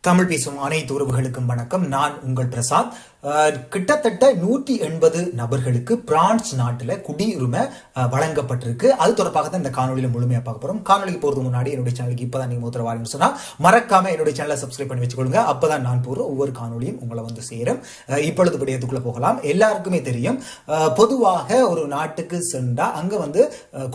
தமிழ் பேசும் அனைத்து உறவுகளுக்கும் வணக்கம். நான் உங்கள் பிரசாத். கிட்டத்தட்ட நூற்றி எண்பது நபர்களுக்கு பிரான்ஸ் நாட்டில் குடியுரிமை வழங்கப்பட்டிருக்கு. அது தொடர்பாக தான் இந்த காணொலியில் முழுமையாக பார்க்க போகிறோம் காணொலிக்கு போகிறது முன்னாடி என்னுடைய சேனலுக்கு இப்போ தான் மூத்திர வாரீங்கன்னு சொன்னால் மறக்காம என்னுடைய சேனலை சப்ஸ்கிரைப் பண்ணி வச்சுக்கொள்ளுங்க. அப்பதான் நான் போற ஒவ்வொரு காணொலியும் உங்களை வந்து சேரும். இப்பொழுது விடயத்துக்குள்ள போகலாம். எல்லாருக்குமே தெரியும் பொதுவாக ஒரு நாட்டுக்கு சென்றால் அங்கே வந்து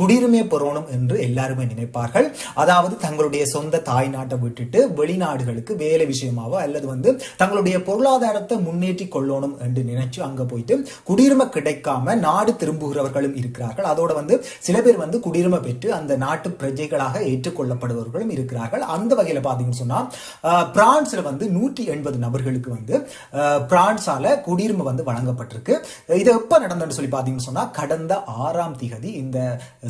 குடியுரிமை குடியுரிமையை பெறணும் என்று எல்லாருமே நினைப்பார்கள். அதாவது தங்களுடைய சொந்த தாய் நாட்டை விட்டுட்டு வெளிநாடுகளுக்கு வேலை விஷயமாவோ அல்லது வந்து தங்களுடைய பொருளாதாரத்தை முன்னேற்றி கொள்ளணும் என்று நினைச்சு அங்க போயிட்டு குடியுரிமை கிடைக்காம நாடு திரும்புகிறவர்களும் இருக்கிறார்கள். அதோட வந்து சில பேர் வந்து குடியுரிமை பெற்று அந்த நாட்டு பிரஜைகளாக ஏற்றுக்கொள்ளப்படுபவர்களும் இருக்கிறார்கள். அந்த வகையில் பார்த்தீங்கன்னு சொன்னா பிரான்ஸில் பிரான்ஸ்ல வந்து நூற்றி எண்பது நபர்களுக்கு வந்து பிரான்ஸால் பிரான்ஸால குடியுரிமை வந்து வழங்கப்பட்டிருக்கு. இது எப்ப நடந்ததுன்னு சொல்லி பார்த்தீங்கன்னு சொன்னா கடந்த ஆறாம் திகதி இந்த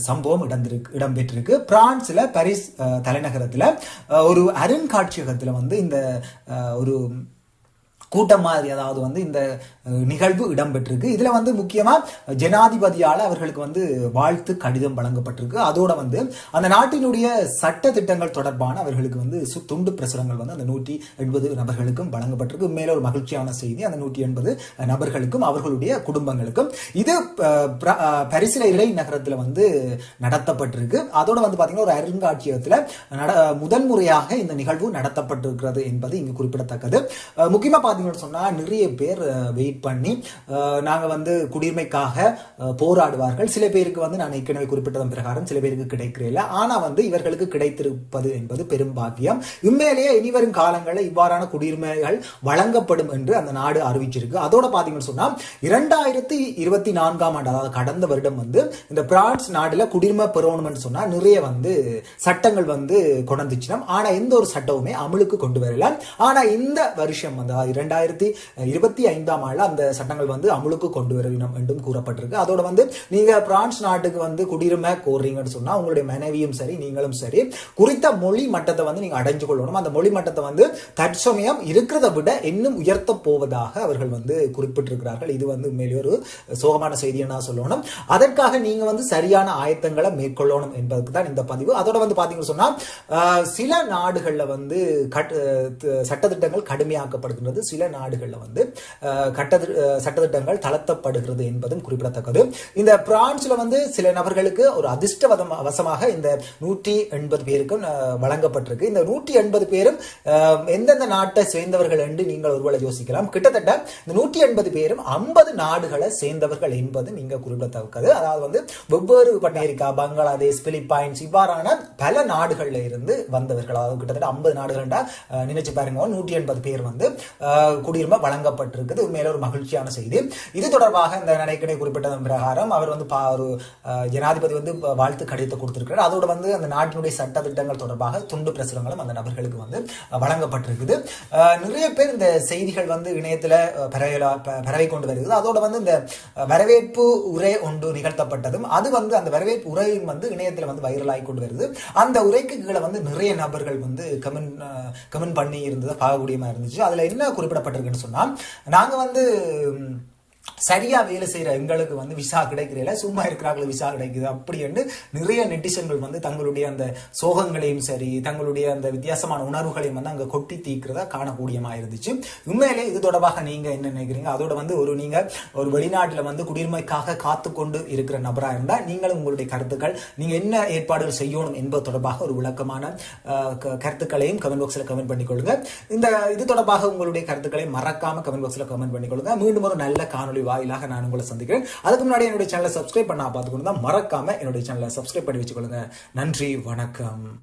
சம்பவம் இடந்திருக்கு இடம்பெற்றிருக்கு. பிரான்ஸ்ல பாரிஸ் தலைநகரத்தில் தலைநகரத்துல ஒரு அருங்காட்சியகத்துல வந்து இந்த ஒரு கூட்டம் மாதிரி அதாவது வந்து இந்த நிகழ்வு இடம்பெற்றிருக்கு. இதுல வந்து முக்கியமா ஜனாதிபதியால் அவர்களுக்கு வந்து வாழ்த்து கடிதம் வழங்கப்பட்டிருக்கு. அதோட வந்து அந்த நாட்டினுடைய சட்ட திட்டங்கள் தொடர்பான அவர்களுக்கு வந்து சு- துண்டு பிரசுரங்கள் வந்து அந்த நூற்றி எண்பது நபர்களுக்கும் வழங்கப்பட்டிருக்கு. மேலே ஒரு மகிழ்ச்சியான செய்தி அந்த நூற்றி எண்பது நபர்களுக்கும் அவர்களுடைய குடும்பங்களுக்கும். இது பிர- அஹ், பரிசில இறை நகரத்தில் வந்து நடத்தப்பட்டிருக்கு. அதோட வந்து பாத்தீங்கன்னா ஒரு அருங்காட்சியகத்துல நட- முதன் முறையாக இந்த நிகழ்வு நடத்தப்பட்டிருக்கிறது என்பது இங்கு குறிப்பிடத்தக்கது. முக்கியமாக பார்த்தீங்கன்னு சொன்னால் நிறைய பேர் வெயிட் பண்ணி நாங்கள் வந்து குடியுரிமைக்காக போராடுவார்கள். சில பேருக்கு வந்து நான் ஏற்கனவே குறிப்பிட்டதன் பிரகாரம் சில பேருக்கு கிடைக்கிறதில்ல. ஆனா வந்து இவர்களுக்கு கிடைத்திருப்பது என்பது பெரும் பாக்கியம். உண்மையிலேயே இனிவரும் காலங்களில் இவ்வாறான குடியுரிமைகள் வழங்கப்படும் என்று அந்த நாடு அறிவிச்சிருக்கு. அதோட பார்த்தீங்கன்னு சொன்னா இரண்டாயிரத்தி இருபத்தி நான்காம் ஆண்டு அதாவது கடந்த வருடம் வந்து இந்த பிரான்ஸ் நாடுல குடியுரிமை பெறணும்னு சொன்னா நிறைய வந்து சட்டங்கள் வந்து கொண்டுச்சுனா ஆனா எந்த ஒரு சட்டமுமே அமலுக்கு கொண்டு வரல. ஆனா இந்த வருஷம் வந்து இரண்டாயிரத்தி இருபத்தி ஐந்தாம் ஆண்டுல அந்த சட்டங்கள் வந்து அமலுக்கு கொண்டு வரணும் என்றும் கூறப்பட்டிருக்கு. அதோட வந்து நீங்க பிரான்ஸ் நாட்டுக்கு வந்து குடியுரிமை கோர்றீங்கன்னு சொன்னா உங்களுடைய மனைவியும் சரி நீங்களும் சரி குறித்த மொழி மட்டத்தை வந்து நீங்க அடைஞ்சு கொள்ளணும். அந்த மொழி மட்டத்தை வந்து தற்சமயம் இருக்கிறத விட இன்னும் உயர்த்த போவதாக அவர்கள் வந்து குறிப்பிட்டிருக்கிறார்கள். இது வந்து உண்மையிலே ஒரு சோகமான செய்தியை நான் சொல்லணும். அதற்காக நீங்க வந்து சரியான ஆயத்தங்களை மேற்கொள்ளணும் என்பதற்கு தான் இந்த பதிவு. அதோட வந்து பாத்தீங்கன்னு சொன்னா சில நாடுகள்ல வந்து கட் சட்டத்திட்டங்கள் கடுமையாக்கப்படுகின்றது. சில நாடுகள்ல வந்து கட்ட சட்டத்திட்டங்கள் தளர்த்தப்படுகிறது என்பதும் குறிப்பிடத்தக்கது. இந்த பிரான்ஸ்ல வந்து சில நபர்களுக்கு ஒரு அதிர்ஷ்டவதம் வசமாக இந்த நூற்றி எண்பது பேருக்கும் வழங்கப்பட்டிருக்கு. இந்த நூற்றி எண்பது பேரும் ஆஹ், எந்தெந்த நாட்டை சேர்ந்தவர்கள் என்று நீங்கள் ஒருவேளை யோசிக்கலாம். கிட்டத்தட்ட இந்த நூற்றி எண்பது பேரும் ஐம்பது நாடுகளை சேர்ந்தவர்கள் என்பதும் இங்க குறிப்பிடத்தக்கது. அதாவது வந்து வெவ்வேறு அமெரிக்கா பங்களாதேஷ் பிலிப்பைன்ஸ் இவ்வாறான பல நாடுகளில் இருந்து வந்தவர்கள். அதாவது கிட்டத்தட்ட ஐம்பது நாடுகள்டா நினைச்சு பாருங்க. நூற்றி எண்பது பேர் வந்து குடியுரிமை வழங்கப்பட்டிருக்குது. உண்மையில ஒரு மகிழ்ச்சியான செய்தி. இது தொடர்பாக இந்த நடைக்கடை குறிப்பிட்டதன் பிரகாரம் அவர் வந்து பா- ஒரு ஜனாதிபதி வந்து வாழ்த்து கடிதத்தை கொடுத்திருக்கிறார். அதோட வந்து அந்த நாட்டினுடைய சட்ட திட்டங்கள் தொடர்பாக துண்டு பிரசுரங்களும் அந்த நபர்களுக்கு வந்து வழங்கப்பட்டிருக்குது. நிறைய பேர் இந்த செய்திகள் வந்து இணையத்தில் பரவலா பரவி கொண்டு வருகிறது. அதோட வந்து இந்த வரவேற்பு உரை ஒன்று நிகழ்த்தப்பட்டதும் அது வந்து அந்த வரவேற்பு உரையும் வந்து இணையத்தில் வந்து வைரலாகி கொண்டு வருது. அந்த உரைக்கு கீழே வந்து நிறைய நபர்கள் வந்து கமெண்ட் கமெண்ட் பண்ணி இருந்ததை பார்க்கக்கூடியமா இருந்துச்சு. அதுல என்ன குறிப்பிடப்பட்டிருக்குன்னு சொன்னால் நாங்கள் வந்து சரியா வேலை செய்யற எங்களுக்கு வந்து விசா கிடைக்கிறதில்ல சும்மா இருக்கிறாங்களே விசா கிடைக்குது அப்படி என்று நிறைய நெட்டிசன்கள் வந்து தங்களுடைய அந்த சோகங்களையும் சரி தங்களுடைய அந்த வித்தியாசமான உணர்வுகளையும் வந்து அங்க கொட்டி தீக்கிறதா காணக்கூடியமா இருந்துச்சு. உண்மையிலே இது தொடர்பாக நீங்க என்ன நினைக்கிறீங்க? அதோட வந்து ஒரு நீங்க ஒரு வெளிநாட்டுல வந்து குடியுரிமைக்காக காத்து கொண்டு இருக்கிற நபரா இருந்தா நீங்களும் உங்களுடைய கருத்துக்கள் நீங்க என்ன ஏற்பாடுகள் செய்யணும் என்பது தொடர்பாக ஒரு விளக்கமான க- கருத்துக்களையும் கமெண்ட் பாக்ஸ்ல கமெண்ட் பண்ணிக்கொள்ளுங்க. இந்த இது தொடர்பாக உங்களுடைய கருத்துக்களை மறக்காம கமெண்ட் பாக்ஸ்ல கமெண்ட் பண்ணிக்கொள்ளுங்க. மீண்டும் ஒரு நல்ல காணொளி வாயிலாக நான் உங்களை சந்திக்கிறேன். அதுக்கு முன்னாடி என்னுடைய சேனலை சப்ஸ்கிரைப் பண்ணா பார்த்துக்கணும் தான் மறக்காம என்னுடைய சேனலை சப்ஸ்கிரைப் பண்ணி வச்சுக்கொள்ளுங்க. நன்றி வணக்கம்.